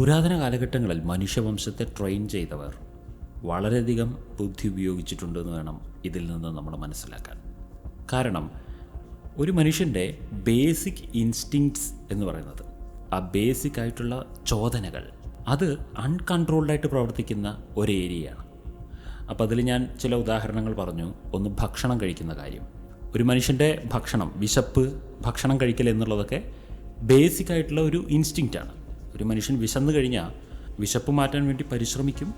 പുരാതന കാലഘട്ടങ്ങളിൽ മനുഷ്യവംശത്തെ ട്രെയിൻ ചെയ്തവർ വളരെയധികം ബുദ്ധി ഉപയോഗിച്ചിട്ടുണ്ടെന്ന് വേണം ഇതിൽ നിന്ന് നമ്മൾ മനസ്സിലാക്കാൻ. കാരണം ഒരു മനുഷ്യന്റെ ബേസിക് ഇൻസ്റ്റിങ്ക്ട്സ് എന്ന് പറയുന്നത് ആ ബേസിക് ആയിട്ടുള്ള ചോദനകൾ അത് അൺകൺട്രോൾഡായിട്ട് പ്രവർത്തിക്കുന്ന ഒരു ഏരിയയാണ്. അപ്പോൾ അതിൽ ഞാൻ ചില ഉദാഹരണങ്ങൾ പറഞ്ഞു. ഒന്ന് ഭക്ഷണം കഴിക്കുന്ന കാര്യം. ഒരു മനുഷ്യന്റെ ഭക്ഷണം വിശപ്പ് ഭക്ഷണം കഴിക്കൽ എന്നുള്ളതൊക്കെ ബേസിക് ആയിട്ടുള്ള ഒരു ഇൻസ്റ്റിങ്ക്റ്റാണ് ഒരു മനുഷ്യൻ വിശന്നു കഴിഞ്ഞാൽ വിശപ്പ് മാറ്റാൻ വേണ്ടി പരിശ്രമിക്കും.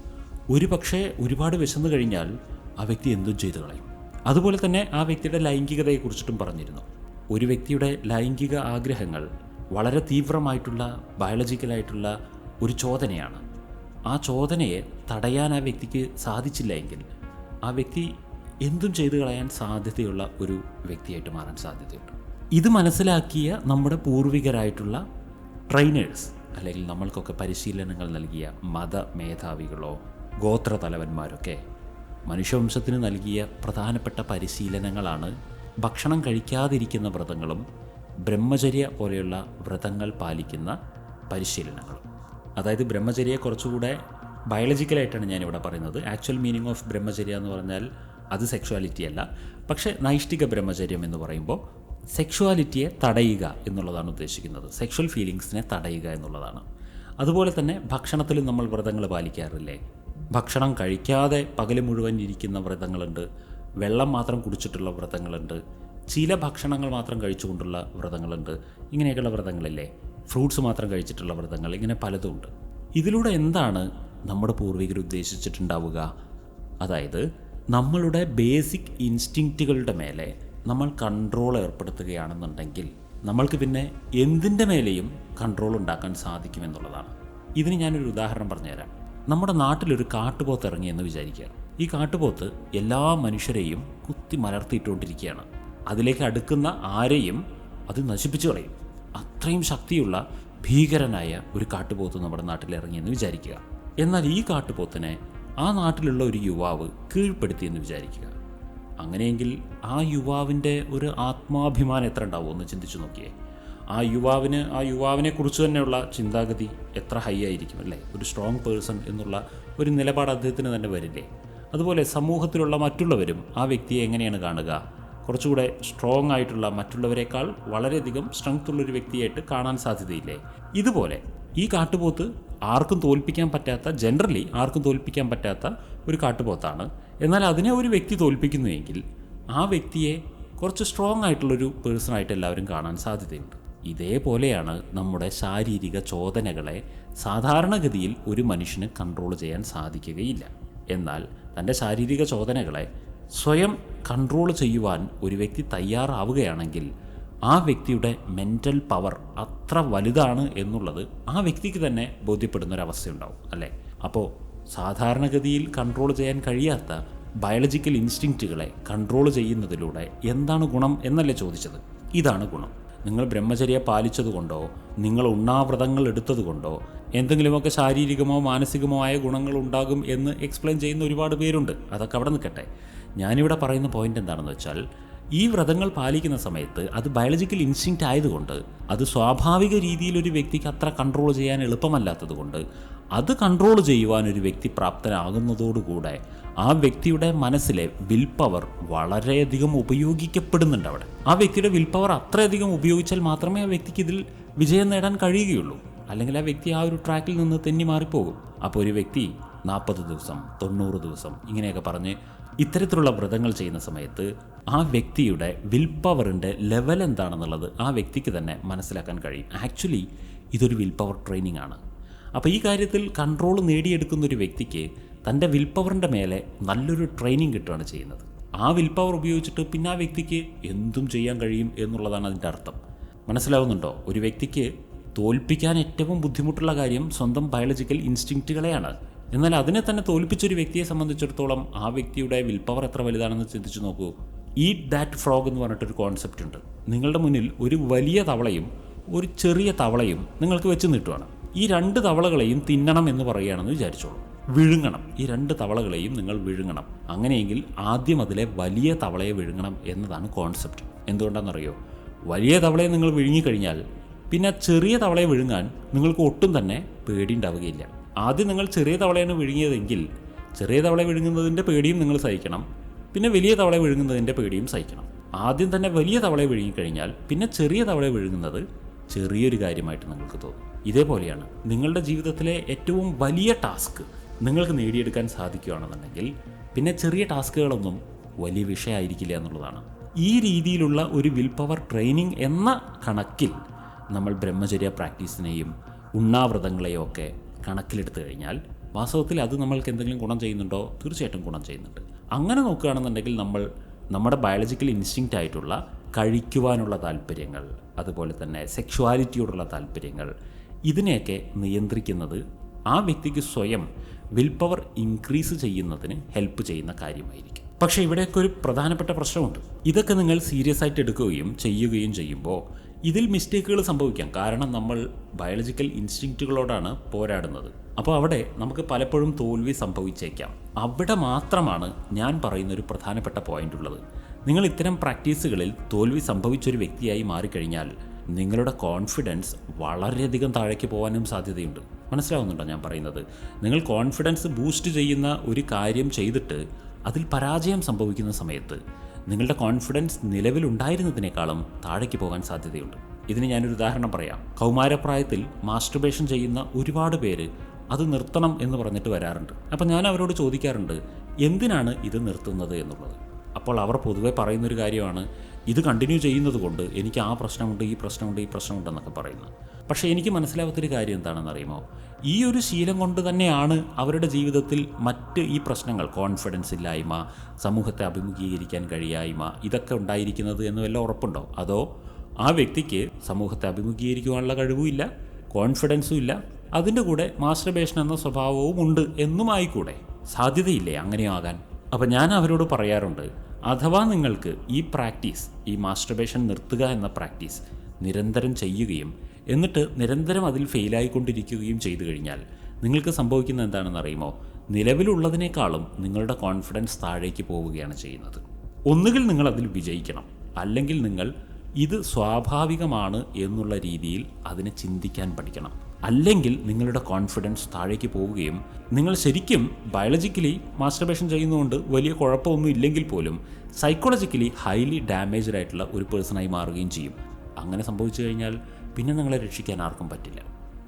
ഒരു പക്ഷേ ഒരുപാട് വിശന്നു കഴിഞ്ഞാൽ ആ വ്യക്തി എന്തും ചെയ്തു കളയും. അതുപോലെ തന്നെ ആ വ്യക്തിയുടെ ലൈംഗികതയെക്കുറിച്ചിട്ടും പറഞ്ഞിരുന്നു. ഒരു വ്യക്തിയുടെ ലൈംഗിക ആഗ്രഹങ്ങൾ വളരെ തീവ്രമായിട്ടുള്ള ബയോളജിക്കലായിട്ടുള്ള ഒരു ചോദനയാണ്. ആ ചോദനയെ തടയാൻ ആ വ്യക്തിക്ക് സാധിച്ചില്ല എങ്കിൽ ആ വ്യക്തി എന്തും ചെയ്തു കളയാൻ സാധ്യതയുള്ള ഒരു വ്യക്തിയായിട്ട് മാറാൻ സാധ്യതയുണ്ട്. ഇത് മനസ്സിലാക്കിയ നമ്മുടെ പൂർവികരായിട്ടുള്ള ട്രെയിനേഴ്സ് അല്ലെങ്കിൽ നമ്മൾക്കൊക്കെ പരിശീലനങ്ങൾ നൽകിയ മത മേധാവികളോ ഗോത്ര തലവന്മാരൊക്കെ മനുഷ്യവംശത്തിന് നൽകിയ പ്രധാനപ്പെട്ട പരിശീലനങ്ങളാണ് ഭക്ഷണം കഴിക്കാതിരിക്കുന്ന വ്രതങ്ങളും ബ്രഹ്മചര്യ പോലെയുള്ള വ്രതങ്ങൾ പാലിക്കുന്ന പരിശീലനങ്ങളും. അതായത് ബ്രഹ്മചര്യയെ കുറച്ചുകൂടെ ബയോളജിക്കലായിട്ടാണ് ഞാനിവിടെ പറയുന്നത്. ആക്ച്വൽ മീനിങ് ഓഫ് ബ്രഹ്മചര്യ എന്ന് പറഞ്ഞാൽ അത് സെക്ഷുവാലിറ്റി അല്ല. പക്ഷേ നൈഷ്ഠിക ബ്രഹ്മചര്യം എന്ന് പറയുമ്പോൾ സെക്ഷുവാലിറ്റിയെ തടയുക എന്നുള്ളതാണ് ഉദ്ദേശിക്കുന്നത്. സെക്ഷൽ ഫീലിങ്സിനെ തടയുക എന്നുള്ളതാണ്. അതുപോലെ തന്നെ ഭക്ഷണത്തിലും നമ്മൾ വ്രതങ്ങൾ പാലിക്കാറില്ലേ? ഭക്ഷണം കഴിക്കാതെ പകൽ മുഴുവൻ ഇരിക്കുന്ന വ്രതങ്ങളുണ്ട്. വെള്ളം മാത്രം കുടിച്ചിട്ടുള്ള വ്രതങ്ങളുണ്ട്. ചില ഭക്ഷണങ്ങൾ മാത്രം കഴിച്ചുകൊണ്ടുള്ള വ്രതങ്ങളുണ്ട്. ഇങ്ങനെയൊക്കെയുള്ള വ്രതങ്ങളില്ലേ? ഫ്രൂട്ട്സ് മാത്രം കഴിച്ചിട്ടുള്ള വ്രതങ്ങൾ ഇങ്ങനെ പലതും ഉണ്ട്. ഇതിലൂടെ എന്താണ് നമ്മുടെ പൂർവികർ ഉദ്ദേശിച്ചിട്ടുണ്ടാവുക? അതായത് നമ്മളുടെ ബേസിക് ഇൻസ്റ്റിങ്റ്റുകളുടെ മേലെ നമ്മൾ കൺട്രോൾ ഏർപ്പെടുത്തുകയാണെന്നുണ്ടെങ്കിൽ നമ്മൾക്ക് പിന്നെ എന്തിന്റെ മേലെയും കൺട്രോൾ ഉണ്ടാക്കാൻ സാധിക്കുമെന്നുള്ളതാണ് ഇതിന് ഞാനൊരു ഉദാഹരണം പറഞ്ഞുതരാം. നമ്മുടെ നാട്ടിലൊരു കാട്ടുപോത്ത് ഇറങ്ങി എന്ന് വിചാരിക്കുക ഈ കാട്ടുപോത്ത് എല്ലാ മനുഷ്യരെയും കുത്തി മലർത്തിയിട്ടുകൊണ്ടിരിക്കുകയാണ് അതിലേക്ക് അടുക്കുന്ന ആരെയും അത് നശിപ്പിച്ചു കളയും. അത്രയും ശക്തിയുള്ള ഭീകരനായ ഒരു കാട്ടുപോത്ത് നമ്മുടെ നാട്ടിൽ ഇറങ്ങിയെന്ന് വിചാരിക്കുക. എന്നാൽ ഈ കാട്ടുപോത്തിനെ ആ നാട്ടിലുള്ള ഒരു യുവാവ് കീഴ്പ്പെടുത്തിയെന്ന് വിചാരിക്കുക. അങ്ങനെയെങ്കിൽ ആ യുവാവിന്റെ ഒരു ആത്മാഭിമാനം എത്ര ഉണ്ടാവും? ഒന്ന് ചിന്തിച്ചു നോക്കിയേ. ആ യുവാവിന് ആ യുവാവിനെ കുറിച്ച് തന്നെയുള്ള ചിന്താഗതി എത്ര ഹൈ ആയിരിക്കും അല്ലേ? ഒരു സ്ട്രോങ് പേഴ്സൺ എന്നുള്ള ഒരു നിലപാട് അദ്ദേഹത്തിന് തന്നെ വരില്ലേ? അതുപോലെ സമൂഹത്തിലുള്ള മറ്റുള്ളവരും ആ വ്യക്തിയെ എങ്ങനെയാണ് കാണുക? കുറച്ചുകൂടെ സ്ട്രോങ് ആയിട്ടുള്ള മറ്റുള്ളവരെക്കാൾ വളരെയധികം സ്ട്രെങ്ത് ഉള്ള ഒരു വ്യക്തിയായിട്ട് കാണാൻ സാധ്യതയില്ലേ? ഇതുപോലെ ഈ കാട്ടുപോത്ത് ആർക്കും തോൽപ്പിക്കാൻ പറ്റാത്ത ജനറലി ആർക്കും തോൽപ്പിക്കാൻ പറ്റാത്ത ഒരു കാട്ടുപോത്താണ് എന്നാൽ അതിനെ ഒരു വ്യക്തി തോൽപ്പിക്കുന്നുവെങ്കിൽ ആ വ്യക്തിയെ കുറച്ച് സ്ട്രോങ് ആയിട്ടുള്ളൊരു പേഴ്സണായിട്ട് എല്ലാവരും കാണാൻ സാധ്യതയുണ്ട്. ഇതേപോലെയാണ് നമ്മുടെ ശാരീരിക ചോദനകളെ സാധാരണഗതിയിൽ ഒരു മനുഷ്യന് കൺട്രോൾ ചെയ്യാൻ സാധിക്കുകയില്ല. എന്നാൽ തന്റെ ശാരീരിക ചോദനകളെ സ്വയം കൺട്രോൾ ചെയ്യുവാൻ ഒരു വ്യക്തി തയ്യാറാവുകയാണെങ്കിൽ ആ വ്യക്തിയുടെ മെന്റൽ പവർ അത്ര വലുതാണ് എന്നുള്ളത് ആ വ്യക്തിക്ക് തന്നെ ബോധ്യപ്പെടുന്ന ഒരു അവസ്ഥയുണ്ടാവും അല്ലേ? അപ്പോൾ സാധാരണഗതിയിൽ കൺട്രോൾ ചെയ്യാൻ കഴിയാത്ത ബയോളജിക്കൽ ഇൻസ്റ്റിങ്ക്റ്റുകളെ കൺട്രോൾ ചെയ്യുന്നതിലൂടെ എന്താണ് ഗുണം എന്നല്ലേ ചോദിച്ചത്? ഇതാണ് ഗുണം. നിങ്ങൾ ബ്രഹ്മചര്യ പാലിച്ചതുകൊണ്ടോ നിങ്ങൾ ഉണ്ണാവ്രതങ്ങൾ എടുത്തതുകൊണ്ടോ എന്തെങ്കിലുമൊക്കെ ശാരീരികമോ മാനസികമോ ആയ ഗുണങ്ങൾ ഉണ്ടാകും എന്ന് എക്സ്പ്ലെയിൻ ചെയ്യുന്ന ഒരുപാട് പേരുണ്ട്. അതൊക്കെ അവിടെ നിൽക്കട്ടെ. ഞാനിവിടെ പറയുന്ന പോയിന്റ് എന്താണെന്ന് വെച്ചാൽ ഈ വ്രതങ്ങൾ പാലിക്കുന്ന സമയത്ത് അത് ബയോളജിക്കൽ ഇൻസ്റ്റിങ്ക്റ്റ് ആയതുകൊണ്ട് അത് സ്വാഭാവിക രീതിയിൽ ഒരു വ്യക്തിക്ക് അത്ര കൺട്രോൾ ചെയ്യാൻ എളുപ്പമല്ലാത്തതുകൊണ്ട് അത് കൺട്രോൾ ചെയ്യുവാൻ ഒരു വ്യക്തി പ്രാപ്തനാകുന്നതോടുകൂടെ ആ വ്യക്തിയുടെ മനസ്സിലെ വിൽ പവർ വളരെയധികം ഉപയോഗിക്കപ്പെടുന്നുണ്ട് അവിടെ. ആ വ്യക്തിയുടെ വിൽ പവർ അത്രയധികം ഉപയോഗിച്ചാൽ മാത്രമേ ആ വ്യക്തിക്ക് ഇതിൽ വിജയം നേടാൻ കഴിയുകയുള്ളൂ. അല്ലെങ്കിൽ ആ വ്യക്തി ആ ഒരു ട്രാക്കിൽ നിന്ന് തെന്നി മാറിപ്പോകും. അപ്പോൾ ഒരു വ്യക്തി നാൽപ്പത് ദിവസം തൊണ്ണൂറ് ദിവസം ഇങ്ങനെയൊക്കെ പറഞ്ഞ് ഇത്തരത്തിലുള്ള വ്രതങ്ങൾ ചെയ്യുന്ന സമയത്ത് ആ വ്യക്തിയുടെ വിൽ പവറിന്റെ ലെവൽ എന്താണെന്നുള്ളത് ആ വ്യക്തിക്ക് തന്നെ മനസ്സിലാക്കാൻ കഴിയും. ആക്ച്വലി ഇതൊരു വിൽ പവർ ട്രെയിനിങ് ആണ്. അപ്പോൾ ഈ കാര്യത്തിൽ കൺട്രോൾ നേടിയെടുക്കുന്ന ഒരു വ്യക്തിക്ക് തന്റെ വിൽ പവറിന്റെ മേലെ നല്ലൊരു ട്രെയിനിങ് കിട്ടുകയാണ് ചെയ്യുന്നത്. ആ വിൽ പവർ ഉപയോഗിച്ചിട്ട് പിന്നെ ആ വ്യക്തിക്ക് എന്തും ചെയ്യാൻ കഴിയും എന്നുള്ളതാണ് അതിന്റെ അർത്ഥം. മനസ്സിലാവുന്നുണ്ടോ? ഒരു വ്യക്തിക്ക് തോൽപ്പിക്കാൻ ഏറ്റവും ബുദ്ധിമുട്ടുള്ള കാര്യം സ്വന്തം ബയോളജിക്കൽ ഇൻസ്റ്റിങ്ക്റ്റുകളെയാണ് എന്നാൽ അതിനെ തന്നെ തോൽപ്പിച്ചൊരു വ്യക്തിയെ സംബന്ധിച്ചിടത്തോളം ആ വ്യക്തിയുടെ വിൽ പവർ എത്ര വലുതാണെന്ന് ചിന്തിച്ചു നോക്കൂ. ഈറ്റ് ദാറ്റ് ഫ്രോഗ് എന്ന് പറഞ്ഞിട്ടൊരു കോൺസെപ്റ്റ് ഉണ്ട്. നിങ്ങളുടെ മുന്നിൽ ഒരു വലിയ തവളയും ഒരു ചെറിയ തവളയും നിങ്ങൾക്ക് വെച്ച് നീട്ടുവാണ്. ഈ രണ്ട് തവളകളെയും തിന്നണം എന്ന് പറയുകയാണെന്ന് വിചാരിച്ചോളൂ. വിഴുങ്ങണം. ഈ രണ്ട് തവളകളെയും നിങ്ങൾ വിഴുങ്ങണം. അങ്ങനെയെങ്കിൽ ആദ്യം അതിലെ വലിയ തവളയെ വിഴുങ്ങണം എന്നതാണ് കോൺസെപ്റ്റ് എന്തുകൊണ്ടാണെന്നറിയോ? വലിയ തവളയെ നിങ്ങൾ വിഴുങ്ങിക്കഴിഞ്ഞാൽ പിന്നെ ചെറിയ തവളയെ വിഴുങ്ങാൻ നിങ്ങൾക്ക് ഒട്ടും തന്നെ പേടി ഉണ്ടാവുകയില്ല ആദ്യം നിങ്ങൾ ചെറിയ തവളയാണ് വിഴുങ്ങിയതെങ്കിൽ ചെറിയ തവളയെ വിഴുങ്ങുന്നതിന്റെ പേടിയും നിങ്ങൾ സഹിക്കണം. പിന്നെ വലിയ തവളയെ വിഴുങ്ങുന്നതിന്റെ പേടിയും സഹിക്കണം. ആദ്യം തന്നെ വലിയ തവളയെ വിഴുങ്ങിക്കഴിഞ്ഞാൽ പിന്നെ ചെറിയ തവളയെ വിഴുങ്ങുന്നത് ചെറിയൊരു കാര്യമായിട്ട് നിങ്ങൾക്ക് തോന്നും. ഇതേപോലെയാണ് നിങ്ങളുടെ ജീവിതത്തിലെ ഏറ്റവും വലിയ ടാസ്ക് നിങ്ങൾക്ക് നേടിയെടുക്കാൻ സാധിക്കുകയാണെന്നുണ്ടെങ്കിൽ പിന്നെ ചെറിയ ടാസ്കുകളൊന്നും വലിയ വിഷയമായിരിക്കില്ല എന്നുള്ളതാണ്. ഈ രീതിയിലുള്ള ഒരു വിൽ പവർ ട്രെയിനിങ് എന്ന കണക്കിൽ നമ്മൾ ബ്രഹ്മചര്യ പ്രാക്ടീസിനെയും ഉണ്ണാവ്രതങ്ങളെയും ഒക്കെ കണക്കിലെടുത്തു കഴിഞ്ഞാൽ വാസ്തവത്തിൽ അത് നമ്മൾക്ക് എന്തെങ്കിലും ഗുണം ചെയ്യുന്നുണ്ടോ? തീർച്ചയായിട്ടും ഗുണം ചെയ്യുന്നുണ്ട്. അങ്ങനെ നോക്കുകയാണെന്നുണ്ടെങ്കിൽ നമ്മൾ നമ്മുടെ ബയോളജിക്കൽ ഇൻസ്റ്റിങ്റ്റ് ആയിട്ടുള്ള കഴിക്കുവാനുള്ള താല്പര്യങ്ങൾ അതുപോലെ തന്നെ സെക്ഷുവാലിറ്റിയോടുള്ള താല്പര്യങ്ങൾ ഇതിനെയൊക്കെ നിയന്ത്രിക്കുന്നത് ആ വ്യക്തിക്ക് സ്വയം വിൽ പവർ ഇൻക്രീസ് ചെയ്യുന്നതിന് ഹെൽപ്പ് ചെയ്യുന്ന കാര്യമായിരിക്കും. പക്ഷേ ഇവിടെയൊക്കെ ഒരു പ്രധാനപ്പെട്ട പ്രശ്നമുണ്ട്. ഇതൊക്കെ നിങ്ങൾ സീരിയസ് ആയിട്ട് എടുക്കുകയും ചെയ്യുകയും ചെയ്യുമ്പോൾ ഇതിൽ മിസ്റ്റേക്കുകൾ സംഭവിക്കാം. കാരണം നമ്മൾ ബയോളജിക്കൽ ഇൻസ്റ്റിങ്ക്റ്റുകളോടാണ് പോരാടുന്നത്. അപ്പോൾ അവിടെ നമുക്ക് പലപ്പോഴും തോൽവി സംഭവിച്ചേക്കാം. അവിടെ മാത്രമാണ് ഞാൻ പറയുന്ന ഒരു പ്രധാനപ്പെട്ട പോയിന്റ് ഉള്ളത്. നിങ്ങൾ ഇത്തരം പ്രാക്ടീസുകളിൽ തോൽവി സംഭവിച്ചൊരു വ്യക്തിയായി മാറിക്കഴിഞ്ഞാൽ നിങ്ങളുടെ കോൺഫിഡൻസ് വളരെയധികം താഴേക്ക് പോകാനും സാധ്യതയുണ്ട്. മനസ്സിലാവുന്നുണ്ടോ ഞാൻ പറയുന്നത്? നിങ്ങൾ കോൺഫിഡൻസ് ബൂസ്റ്റ് ചെയ്യുന്ന ഒരു കാര്യം ചെയ്തിട്ട് അതിൽ പരാജയം സംഭവിക്കുന്ന സമയത്ത് നിങ്ങളുടെ കോൺഫിഡൻസ് നിലവിലുണ്ടായിരുന്നതിനേക്കാളും താഴേക്ക് പോകാൻ സാധ്യതയുണ്ട്. ഇതിന് ഞാനൊരു ഉദാഹരണം പറയാം. കൗമാരപ്രായത്തിൽ മാസ്റ്റർബേഷൻ ചെയ്യുന്ന ഒരുപാട് പേര് അത് നിർത്തണം എന്ന് പറഞ്ഞിട്ട് വരാറുണ്ട്. അപ്പം ഞാൻ അവരോട് ചോദിക്കാറുണ്ട് എന്തിനാണ് ഇത് നിർത്തുന്നത് എന്നുള്ളത്? അപ്പോൾ അവർ പൊതുവെ പറയുന്നൊരു കാര്യമാണ് ഇത് കണ്ടിന്യൂ ചെയ്യുന്നത് കൊണ്ട് എനിക്ക് ആ പ്രശ്നമുണ്ട് ഈ പ്രശ്നമുണ്ട് ഈ പ്രശ്നമുണ്ട് എന്നൊക്കെ പറയുന്നത്. പക്ഷേ എനിക്ക് മനസ്സിലാവാത്തൊരു കാര്യം എന്താണെന്ന് അറിയുമോ ഈ ഒരു ശീലം കൊണ്ട് തന്നെയാണ് അവരുടെ ജീവിതത്തിൽ മറ്റ് ഈ പ്രശ്നങ്ങൾ കോൺഫിഡൻസ് ഇല്ലായ്മ സമൂഹത്തെ അഭിമുഖീകരിക്കാൻ കഴിയായ്മ ഇതൊക്കെ ഉണ്ടായിരിക്കുന്നത് എന്ന് വല്ല ഉറപ്പുണ്ടോ? അതോ ആ വ്യക്തിക്ക് സമൂഹത്തെ അഭിമുഖീകരിക്കുവാനുള്ള കഴിവുമില്ല കോൺഫിഡൻസും ഇല്ല അതിന്റെ കൂടെ മാസ്റ്റർബേഷൻ എന്ന സ്വഭാവവും ഉണ്ട് എന്നുമായിക്കൂടെ? സാധ്യതയില്ലേ അങ്ങനെയാകാൻ? അപ്പം ഞാൻ അവരോട് പറയാറുണ്ട് അഥവാ നിങ്ങൾക്ക് ഈ പ്രാക്ടീസ് ഈ മാസ്റ്റർബേഷൻ നിർത്തുക എന്ന പ്രാക്ടീസ് നിരന്തരം ചെയ്യുകയും എന്നിട്ട് നിരന്തരം അതിൽ ഫെയിലായിക്കൊണ്ടിരിക്കുകയും ചെയ്തു കഴിഞ്ഞാൽ നിങ്ങൾക്ക് സംഭവിക്കുന്ന എന്താണെന്ന് അറിയുമോ? നിലവിലുള്ളതിനേക്കാളും നിങ്ങളുടെ കോൺഫിഡൻസ് താഴേക്ക് പോവുകയാണ് ചെയ്യുന്നത്. ഒന്നുകിൽ നിങ്ങൾ അതിൽ വിജയിക്കണം അല്ലെങ്കിൽ നിങ്ങൾ ഇത് സ്വാഭാവികമാണ് എന്നുള്ള രീതിയിൽ അതിനെ ചിന്തിക്കാൻ പഠിക്കണം. അല്ലെങ്കിൽ നിങ്ങളുടെ കോൺഫിഡൻസ് താഴേക്ക് പോവുകയും നിങ്ങൾ ശരിക്കും ബയോളജിക്കലി മാസ്റ്റർബേഷൻ ചെയ്യുന്നതുകൊണ്ട് വലിയ കുഴപ്പമൊന്നും ഇല്ലെങ്കിൽ പോലും സൈക്കോളജിക്കലി ഹൈലി ഡാമേജ്ഡ് ആയിട്ടുള്ള ഒരു പേഴ്സണായി മാറുകയും ചെയ്യും. അങ്ങനെ സംഭവിച്ചു കഴിഞ്ഞാൽ പിന്നെ നിങ്ങളെ രക്ഷിക്കാൻ ആർക്കും പറ്റില്ല.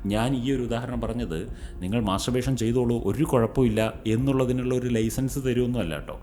ഞാൻ ഈ ഒരു ഉദാഹരണം പറഞ്ഞത് നിങ്ങൾ മാസ്റ്റർബേഷൻ ചെയ്തോളൂ ഒരു കുഴപ്പമില്ല എന്നുള്ളതിനുള്ള ഒരു ലൈസൻസ് തരുമെന്നല്ല കേട്ടോ.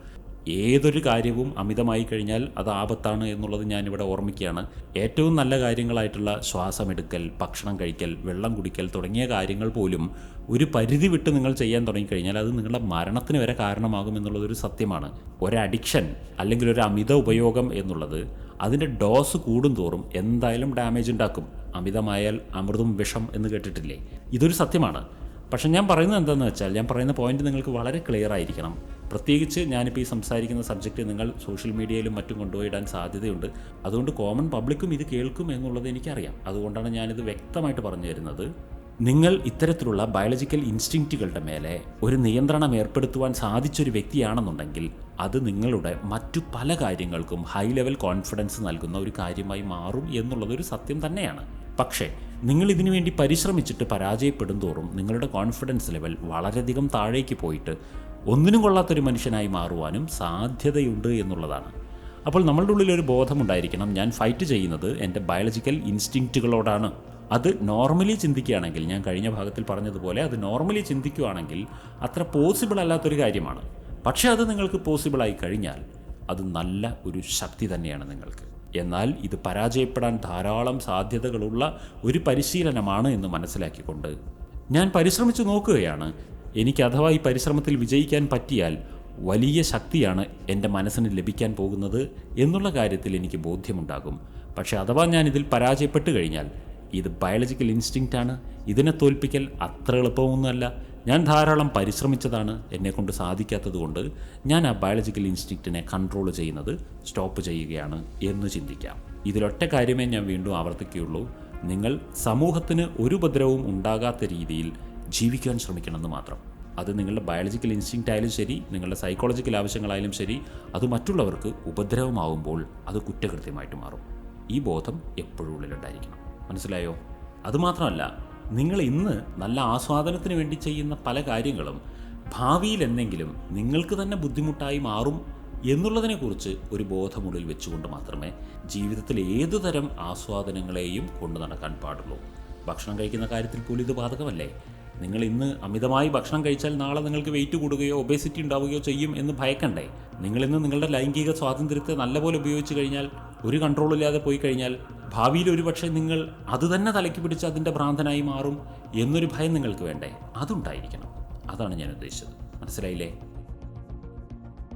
ഏതൊരു കാര്യവും അമിതമായി കഴിഞ്ഞാൽ അത് ആപത്താണ് എന്നുള്ളത് ഞാനിവിടെ ഓർമ്മിക്കുകയാണ്. ഏറ്റവും നല്ല കാര്യങ്ങളായിട്ടുള്ള ശ്വാസമെടുക്കൽ ഭക്ഷണം കഴിക്കൽ വെള്ളം കുടിക്കൽ തുടങ്ങിയ കാര്യങ്ങൾ പോലും ഒരു പരിധി വിട്ട് നിങ്ങൾ ചെയ്യാൻ തുടങ്ങിക്കഴിഞ്ഞാൽ അത് നിങ്ങളുടെ മരണത്തിന് വരെ കാരണമാകും എന്നുള്ളതൊരു സത്യമാണ്. ഒരഡിക്ഷൻ അല്ലെങ്കിൽ ഒരു അമിത ഉപയോഗം എന്നുള്ളത് അതിന്റെ ഡോസ് കൂടുന്തോറും എന്തായാലും ഡാമേജ് ഉണ്ടാക്കും. അമിതമായാൽ അമൃതും വിഷം എന്ന് കേട്ടിട്ടില്ലേ? ഇതൊരു സത്യമാണ്. പക്ഷെ ഞാൻ പറയുന്നത് എന്താണെന്ന് വെച്ചാൽ ഞാൻ പറയുന്ന പോയിന്റ് നിങ്ങൾക്ക് വളരെ ക്ലിയർ ആയിരിക്കണം. പ്രത്യേകിച്ച് ഞാനിപ്പോൾ ഈ സംസാരിക്കുന്ന സബ്ജക്റ്റ് നിങ്ങൾ സോഷ്യൽ മീഡിയയിലും മറ്റും കൊണ്ടുപോയിടാൻ സാധ്യതയുണ്ട്. അതുകൊണ്ട് കോമൺ പബ്ലിക്കും ഇത് കേൾക്കും എന്നുള്ളത് എനിക്കറിയാം. അതുകൊണ്ടാണ് ഞാനിത് വ്യക്തമായിട്ട് പറഞ്ഞു തരുന്നത്. നിങ്ങൾ ഇത്തരത്തിലുള്ള ബയോളജിക്കൽ ഇൻസ്റ്റിങ്ക്റ്റുകളുടെ മേലെ ഒരു നിയന്ത്രണം ഏർപ്പെടുത്തുവാൻ സാധിച്ചൊരു വ്യക്തിയാണെന്നുണ്ടെങ്കിൽ അത് നിങ്ങളുടെ മറ്റു പല കാര്യങ്ങൾക്കും ഹൈ ലെവൽ കോൺഫിഡൻസ് നൽകുന്ന ഒരു കാര്യമായി മാറും എന്നുള്ളതൊരു സത്യം തന്നെയാണ്. പക്ഷേ നിങ്ങൾ ഇതിനു വേണ്ടി പരിശ്രമിച്ചിട്ട് പരാജയപ്പെടും തോറും നിങ്ങളുടെ കോൺഫിഡൻസ് ലെവൽ വളരെയധികം താഴേക്ക് പോയിട്ട് ഒന്നിനും കൊള്ളാത്തൊരു മനുഷ്യനായി മാറുവാനും സാധ്യതയുണ്ട് എന്നുള്ളതാണ്. അപ്പോൾ നമ്മളുടെ ഉള്ളിൽ ഒരു ബോധമുണ്ടായിരിക്കണം. ഞാൻ ഫൈറ്റ് ചെയ്യുന്നത് എന്റെ ബയോളജിക്കൽ ഇൻസ്റ്റിങ്ക്റ്റുകളോടാണ് അത് നോർമലി ചിന്തിക്കുകയാണെങ്കിൽ ഞാൻ കഴിഞ്ഞ ഭാഗത്തിൽ പറഞ്ഞതുപോലെ അത് നോർമലി ചിന്തിക്കുകയാണെങ്കിൽ അത്ര പോസിബിൾ അല്ലാത്തൊരു കാര്യമാണ്. പക്ഷേ അത് നിങ്ങൾക്ക് പോസിബിളായി കഴിഞ്ഞാൽ അത് നല്ല ഒരു ശക്തി തന്നെയാണ് നിങ്ങൾക്ക്. എന്നാൽ ഇത് പരാജയപ്പെടാൻ ധാരാളം സാധ്യതകളുള്ള ഒരു പരിശീലനമാണ് എന്ന് മനസ്സിലാക്കിക്കൊണ്ട് ഞാൻ പരിശ്രമിച്ചു നോക്കുകയാണ്. എനിക്ക് അഥവാ ഈ പരിശ്രമത്തിൽ വിജയിക്കാൻ പറ്റിയാൽ വലിയ ശക്തിയാണ് എന്റെ മനസ്സിന് ലഭിക്കാൻ പോകുന്നത് എന്നുള്ള കാര്യത്തിൽ എനിക്ക് ബോധ്യമുണ്ടാകും. പക്ഷേ അഥവാ ഞാൻ ഇതിൽ പരാജയപ്പെട്ടു കഴിഞ്ഞാൽ ഇത് ബയോളജിക്കൽ ഇൻസ്റ്റിങ്ക്റ്റ് ആണ്. ഇതിനെ തോൽപ്പിക്കൽ അത്ര എളുപ്പമൊന്നുമല്ല. ഞാൻ ധാരാളം പരിശ്രമിച്ചതാണ് എന്നെക്കൊണ്ട് സാധിക്കാത്തതുകൊണ്ട് ഞാൻ ആ ബയോളജിക്കൽ ഇൻസ്റ്റിങ്ക്റ്റിനെ കൺട്രോൾ ചെയ്യുന്നത് സ്റ്റോപ്പ് ചെയ്യുകയാണ് എന്ന് ചിന്തിക്കാം. ഇതിലൊറ്റ കാര്യമേ ഞാൻ വീണ്ടും ആവർത്തിക്കുകയുള്ളൂ. നിങ്ങൾ സമൂഹത്തിന് ഒരു ഉപദ്രവവും ഉണ്ടാകാത്ത രീതിയിൽ ജീവിക്കാൻ ശ്രമിക്കണമെന്ന് മാത്രം. അത് നിങ്ങളുടെ ബയോളജിക്കൽ ഇൻസ്റ്റിങ് ആയാലും ശരി നിങ്ങളുടെ സൈക്കോളജിക്കൽ ആവശ്യങ്ങളായാലും ശരി അത് മറ്റുള്ളവർക്ക് ഉപദ്രവമാവുമ്പോൾ അത് കുറ്റകൃത്യമായിട്ട് മാറും. ഈ ബോധം എപ്പോഴും ഉള്ളിലുണ്ടായിരിക്കണം. മനസ്സിലായോ? അതുമാത്രമല്ല നിങ്ങൾ ഇന്ന് നല്ല ആസ്വാദനത്തിന് വേണ്ടി ചെയ്യുന്ന പല കാര്യങ്ങളും ഭാവിയിൽ എന്തെങ്കിലും നിങ്ങൾക്ക് തന്നെ ബുദ്ധിമുട്ടായി മാറും എന്നുള്ളതിനെക്കുറിച്ച് ഒരു ബോധമുള്ളിൽ വെച്ചുകൊണ്ട് മാത്രമേ ജീവിതത്തിൽ ഏതു തരം ആസ്വാദനങ്ങളെയും കൊണ്ടു നടക്കാൻ പാടുള്ളൂ. ഭക്ഷണം കഴിക്കുന്ന കാര്യത്തിൽ പോലും ഇത് ബാധകമല്ലേ? നിങ്ങൾ ഇന്ന് അമിതമായി ഭക്ഷണം കഴിച്ചാൽ നാളെ നിങ്ങൾക്ക് വെയിറ്റ് കൂടുകയോ ഒബേസിറ്റി ഉണ്ടാവുകയോ ചെയ്യും എന്ന് ഭയക്കണ്ടേ? നിങ്ങൾ ഇന്ന് നിങ്ങളുടെ ലൈംഗിക സ്വാതന്ത്ര്യത്തെ നല്ലപോലെ ഉപയോഗിച്ച് കഴിഞ്ഞാൽ ഒരു ഇല്ലാതെ പോയി കഴിഞ്ഞാൽ ഭാവിയിൽ ഒരു പക്ഷേ നിങ്ങൾ അത് തന്നെ തലയ്ക്ക് പിടിച്ച് അതിന്റെ ഭ്രാന്തനായി മാറും എന്നൊരു ഭയം നിങ്ങൾക്ക് വേണ്ടേ? അതുണ്ടായിരിക്കണം. അതാണ് ഞാൻ ഉദ്ദേശിച്ചത്. മനസ്സിലായില്ലേ?